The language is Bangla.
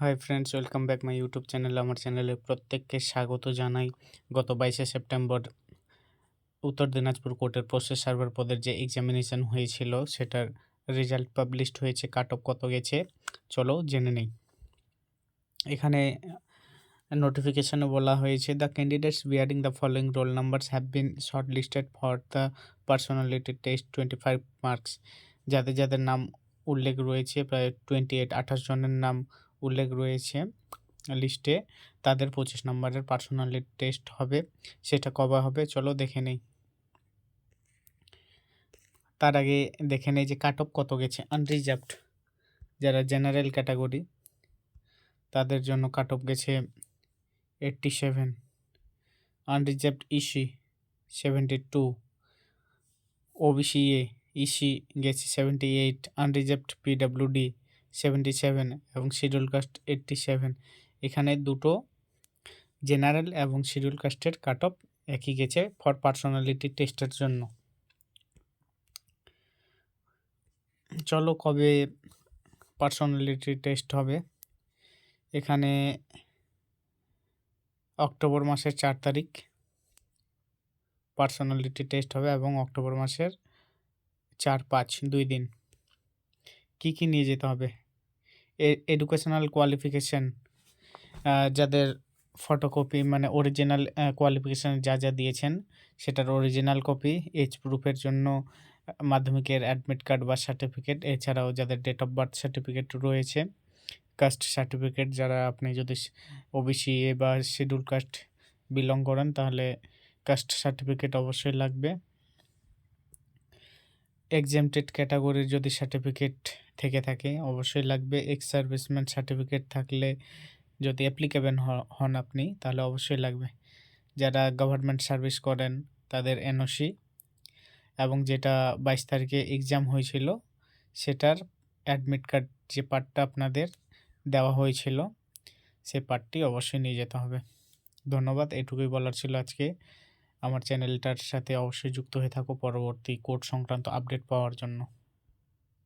Hi friends welcome back my YouTube channel আমার চ্যানেলে প্রত্যেককে স্বাগত জানাই। গত বাইশে সেপ্টেম্বর উত্তর দিনাজপুর কোর্টের প্রসেস সার্ভার পদের যে এক্সামিনেশন হয়েছিল, সেটার রেজাল্ট পাবলিশড হয়েছে কাট অফ কত গেছে, চলো জেনে নেই। এখানে নোটিফিকেশনে বলা হয়েছে the candidates bearing the following roll numbers have been shortlisted for the personality test twenty five marks যাদের যাদের নাম উল্লেখ রয়েছে, প্রায় টোয়েন্টি এইট আঠাশ জনের নাম উল্লেখ রয়েছে লিস্টে, তাদের পঁচিশ নম্বরের পার্সোনালিটি টেস্ট হবে, সেটা কবে হবে চলো দেখে নেই। তার আগে দেখে নেই যে কাট অফ কত গেছে আনরিজার্ভড যারা জেনারেল ক্যাটাগরি তাদের জন্য কাট অফ গেছে eighty seven unreserved EC seventy two OBC এ ইসি গেছে seventy eight unreserved PWD seventy seven এবং শিডিউল কাস্ট এইট্টি সেভেন। এখানে দুটো জেনারেল এবং শিডিউল কাস্টের কাট অফ একই গেছে ফর পার্সোনালিটি টেস্টের জন্য। চলো কবে পার্সোনালিটি টেস্ট হবে? এখানে অক্টোবর মাসের চার তারিখ পার্সোনালিটি টেস্ট হবে এবং অক্টোবর মাসের চার পাঁচ দুই দিন। কি কি নিয়ে যেতে হবে? এডুকেশনাল কোয়ালিফিকেশান যাদের ফটোকপি মানে অরিজিনাল কোয়ালিফিকেশান যা যা দিয়েছেন, সেটার অরিজিনাল কপি এজ প্রুফের জন্য মাধ্যমিকের অ্যাডমিট কার্ড বা সার্টিফিকেট এছাড়াও যাদের ডেট অফ বার্থ সার্টিফিকেট রয়েছে কাস্ট সার্টিফিকেট যারা আপনি যদি ওবিসি এ বা শিডিউল কাস্ট বিলং করেন, তাহলে কাস্ট সার্টিফিকেট অবশ্যই লাগবে। এক্সামটেড ক্যাটাগরির যদি সার্টিফিকেট থেকে থাকে। অবশ্যই লাগবে এক্স সার্ভিসম্যান সার্টিফিকেট থাকলে যদি অ্যাপ্লিকেবেল হন আপনি, তাহলে অবশ্যই লাগবে। যারা গভর্নমেন্ট সার্ভিস করেন, তাদের এনওসি এবং যেটা বাইশ তারিখে এক্সাম হয়েছিল, সেটার অ্যাডমিট কার্ড যে পার্টটা আপনাদের দেওয়া হয়েছিল, সে পার্টটি অবশ্যই নিয়ে যেতে হবে। ধন্যবাদ, এটুকুই বলার ছিল আজকে। আমার চ্যানেলটার সাথে অবশ্যই যুক্ত হয়ে থাকো পরবর্তী কোর্ট সংক্রান্ত আপডেট পাওয়ার জন্য।